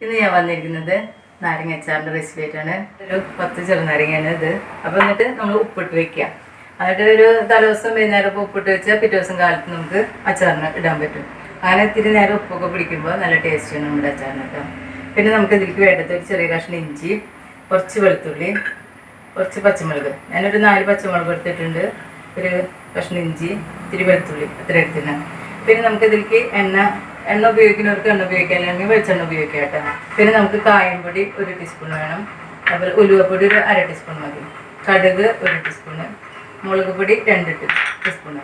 ഇന്ന് ഞാൻ വന്നിരിക്കുന്നത് നാരങ്ങ അച്ചാറിന്റെ റെസിപ്പി ആയിട്ടാണ്. ഒരു പത്ത് ചെറുനാരങ്ങയാണ് ഇത്. അപ്പോൾ എന്നിട്ട് നമ്മൾ ഉപ്പിട്ട് വെക്കുക. എന്നിട്ട് ഒരു തലേദിവസം വൈകുന്നേരം ഉപ്പിട്ട് വെച്ചാൽ പിറ്റേ ദിവസം കാലത്ത് നമുക്ക് അച്ചാറിന് ഇടാൻ പറ്റും. അങ്ങനെ ഇത്തിരി നേരം ഉപ്പൊക്കെ പിടിക്കുമ്പോൾ നല്ല ടേസ്റ്റാണ് നമ്മുടെ അച്ചാറിന് കേട്ടോ പിന്നെ നമുക്ക് ഇതിലേക്ക് വേണ്ടത് ഒരു ചെറിയ കഷ്ണം ഇഞ്ചി കുറച്ച് വെളുത്തുള്ളി കുറച്ച് പച്ചമുളക്. ഞാനൊരു നാല് പച്ചമുളക് എടുത്തിട്ടുണ്ട്. ഒരു കഷ്ണം ഇഞ്ചി ഇത്തിരി വെളുത്തുള്ളി. അത്ര എടുത്തിട്ടുണ്ട് പിന്നെ നമുക്ക് ഇതിലേക്ക് എണ്ണ എണ്ണ ഉപയോഗിക്കുന്നവർക്ക് എണ്ണ ഉപയോഗിക്കാം അല്ലെങ്കിൽ വെളിച്ചെണ്ണ ഉപയോഗിക്കാം കേട്ടോ. പിന്നെ നമുക്ക് കായംപൊടി ഒരു ടീസ്പൂൺ വേണം. അതുപോലെ ഉലുവപ്പൊടി ഒരു അര ടീസ്പൂൺ മതി. കടുക് ഒരു ടീസ്പൂണ് മുളക് പൊടി രണ്ട് ടീസ്പൂണ്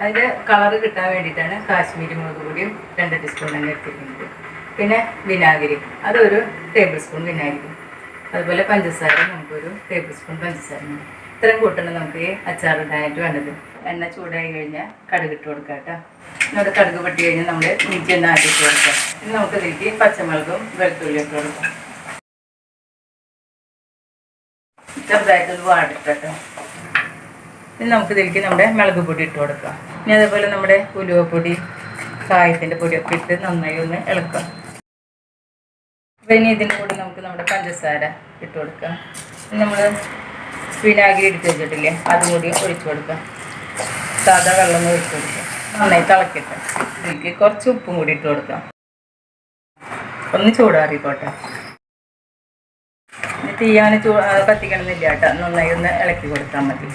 അതിന്റെ കളർ കിട്ടാൻ വേണ്ടിയിട്ടാണ് കാശ്മീരി മുളക് പൊടിയും രണ്ട് ടീസ്പൂൺ തന്നെ എടുത്തിരിക്കുന്നത്. പിന്നെ വിനാഗിരി. അതൊരു ടേബിൾ സ്പൂൺ വിനാഗിരി. അതുപോലെ പഞ്ചസാര നമുക്കൊരു ടേബിൾ സ്പൂൺ പഞ്ചസാര. ഇത്രയും കൂട്ടണം നമുക്ക് ഈ അച്ചാറിടാനായിട്ട് വേണ്ടത്. എണ്ണ ചൂടായി കഴിഞ്ഞാൽ കടുക് ഇട്ട് കൊടുക്കാം കേട്ടോ. ഇവിടെ കടുക് പൊട്ടി കഴിഞ്ഞാൽ നമ്മൾ ഇഞ്ചി എണ്ണ ആദ്യം ഇട്ട് ഇനി നമുക്ക് ഇതിലേക്ക് പച്ചമുളകും വെളുത്തുള്ളിയും ഇട്ട് കൊടുക്കാം. ചെറുതായിട്ടൊരു വാടിട്ടോ ഇനി നമുക്ക് ഇതിലേക്ക് നമ്മുടെ മുളക് പൊടി ഇട്ട് കൊടുക്കാം. ഇനി അതേപോലെ നമ്മുടെ ഉലുവപ്പൊടി കായത്തിന്റെ പൊടിയൊക്കെ ഇട്ട് നന്നായി ഒന്ന് ഇളക്കാം. അപ്പം ഇനി ഇതിന്റെ കൂടെ നമുക്ക് നമ്മുടെ പഞ്ചസാര ഇട്ട് കൊടുക്കാം. നമ്മൾ വിനാഗിരി എടുത്ത് വെച്ചിട്ടില്ലേ? അതും കൂടി ഒഴിച്ചു കൊടുക്കാം. സാധാ വെള്ളം ഒഴിച്ചു കൊടുക്കാം. നന്നായി തിളക്കട്ടെ. ഇതിലേക്ക് കുറച്ച് ഉപ്പും കൂടി ഇട്ട് കൊടുക്കാം. ഒന്ന് ചൂടാറിക്കോട്ടെ. തീയാണ് ചൂ കത്തിക്കണമെന്നില്ല കേട്ടോ. നന്നായി ഒന്ന് ഇളക്കി കൊടുത്താൽ മതി.